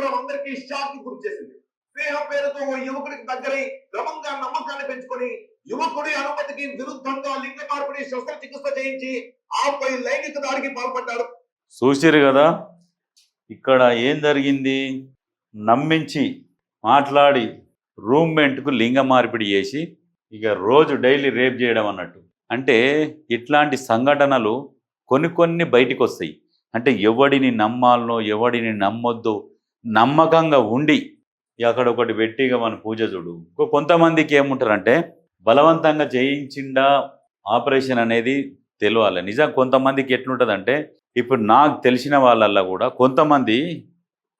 చేసుకోవడం అందరికీ షాక్ గురి చేసింది స్నేహం పేరుతో ఓ యువకుడికి దగ్గరై క్రమంగా నమ్మకాన్ని పెంచుకొని యువకుడి అనుమతికి విరుద్ధంగా లింగ మార్పిడి శస్త్రచికిత్స చేయించి ఆపై లైంగిక దాడికి పాల్పడ్డాడు. చూసిరు కదా ఇక్కడ ఏం జరిగింది? నమ్మించి మాట్లాడి రూమ్మేట్కు లింగ మార్పిడి చేసి ఇక రోజు డైలీ రేప్ చేయడం అన్నట్టు. అంటే ఇట్లాంటి సంఘటనలు కొన్ని కొన్ని బయటికి వస్తాయి అంటే ఎవడిని నమ్మాలనో ఎవడిని నమ్మొద్దు నమ్మకంగా ఉండి అక్కడ ఒకటి పెట్టిగా మన పూజ చూడు. ఇంకో కొంతమందికి ఏముంటారంటే బలవంతంగా చేయించిండా ఆపరేషన్ అనేది తెలియాలి నిజం కొంతమందికి ఎట్లుంటుందంటే ఇప్పుడు నాకు తెలిసిన వాళ్ళల్లో కూడా కొంతమంది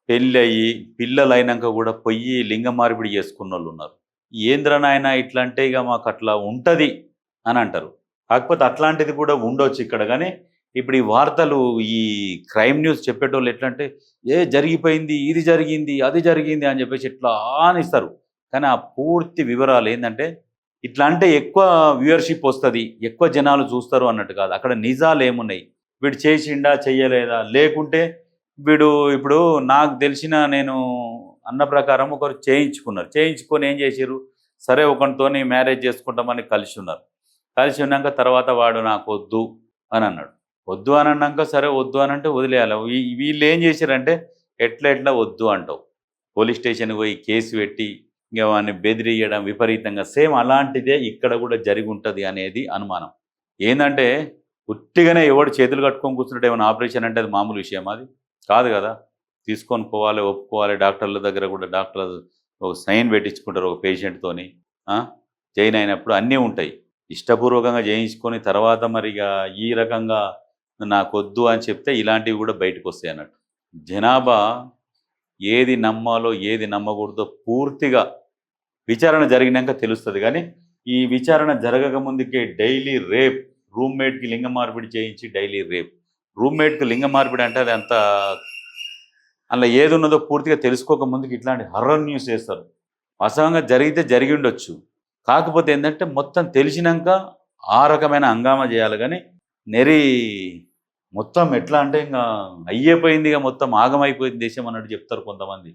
పెళ్ళి అయ్యి పిల్లలు అయినాక కూడా పొయ్యి లింగ మార్పిడి చేసుకున్న వాళ్ళు ఉన్నారు. ఏంద్ర నాయన ఇట్లా అంటే ఇక మాకు అట్లా ఉంటుంది అని అంటారు. కాకపోతే అట్లాంటిది కూడా ఉండొచ్చు ఇక్కడ. కానీ ఇప్పుడు ఈ వార్తలు ఈ క్రైమ్ న్యూస్ చెప్పేటోళ్ళు ఎట్లా అంటే ఏ జరిగిపోయింది ఇది జరిగింది అది జరిగింది అని చెప్పేసి ఇట్లా అనిస్తారు కానీ ఆ పూర్తి వివరాలు ఏంటంటే ఇట్లా అంటే ఎక్కువ వ్యూవర్షిప్ వస్తుంది ఎక్కువ జనాలు చూస్తారు అన్నట్టు కాదు. అక్కడ నిజాలు ఏమున్నాయి? వీడు చేసిండా చెయ్యలేదా? లేకుంటే వీడు ఇప్పుడు నాకు తెలిసిన నేను అన్న ప్రకారం ఒకరు చేయించుకున్నారు. చేయించుకొని ఏం చేశారు సరే ఒకరితోని మ్యారేజ్ చేసుకుంటామని కలిసి ఉన్నారు. కలిసి ఉన్నాక తర్వాత వాడు నాకు వద్దు అని అన్నాడు. వద్దు అని అన్నాక సరే వద్దు అని అంటే వదిలేయాలి. వీళ్ళు ఏం చేశారంటే ఎట్లా ఎట్లా వద్దు అంటావు. పోలీస్ స్టేషన్కి పోయి కేసు పెట్టి ఇంకా వాడిని బెదిరియడం విపరీతంగా. సేమ్ అలాంటిదే ఇక్కడ కూడా జరిగి ఉంటుంది అనేది అనుమానం. ఏంటంటే ఉట్టిగానే ఎవడు చేతులు కట్టుకొని కూర్చుంటే ఏమైనా ఆపరేషన్ అంటే అది మామూలు విషయం అది? కాదు కదా. తీసుకొని పోవాలి ఒప్పుకోవాలి డాక్టర్ల దగ్గర కూడా డాక్టర్ ఒక సైన్ పెట్టించుకుంటారు ఒక పేషెంట్తోని. జైన్ అయినప్పుడు అన్నీ ఉంటాయి. ఇష్టపూర్వకంగా చేయించుకొని తర్వాత మరి ఇక ఈ రకంగా నాకొద్దు అని చెప్తే ఇలాంటివి కూడా బయటకు వస్తాయి అన్నట్టు. జనాభా ఏది నమ్మాలో ఏది నమ్మకూడదో పూర్తిగా విచారణ జరిగినాక తెలుస్తుంది. కానీ ఈ విచారణ జరగక ముందుకే డైలీ రేప్ రూమ్మేట్కి లింగ మార్పిడి చేయించి డైలీ రేప్. రూమ్మేట్కి లింగ మార్పిడి అంటే అది అంత అందులో ఏది ఉన్నదో పూర్తిగా తెలుసుకోక ముందుకు ఇట్లాంటి హర్రర్ న్యూస్ చేస్తారు. వాస్తవంగా జరిగితే జరిగి ఉండొచ్చు. కాకపోతే ఏంటంటే మొత్తం తెలిసినాక ఆ రకమైన హంగామా చేయాలి. కానీ నెరీ మొత్తం ఎట్లా అంటే ఇంకా అయ్యేపోయింది ఇక మొత్తం ఆగమైపోయింది దేశం అన్నట్టు చెప్తారు కొంతమంది.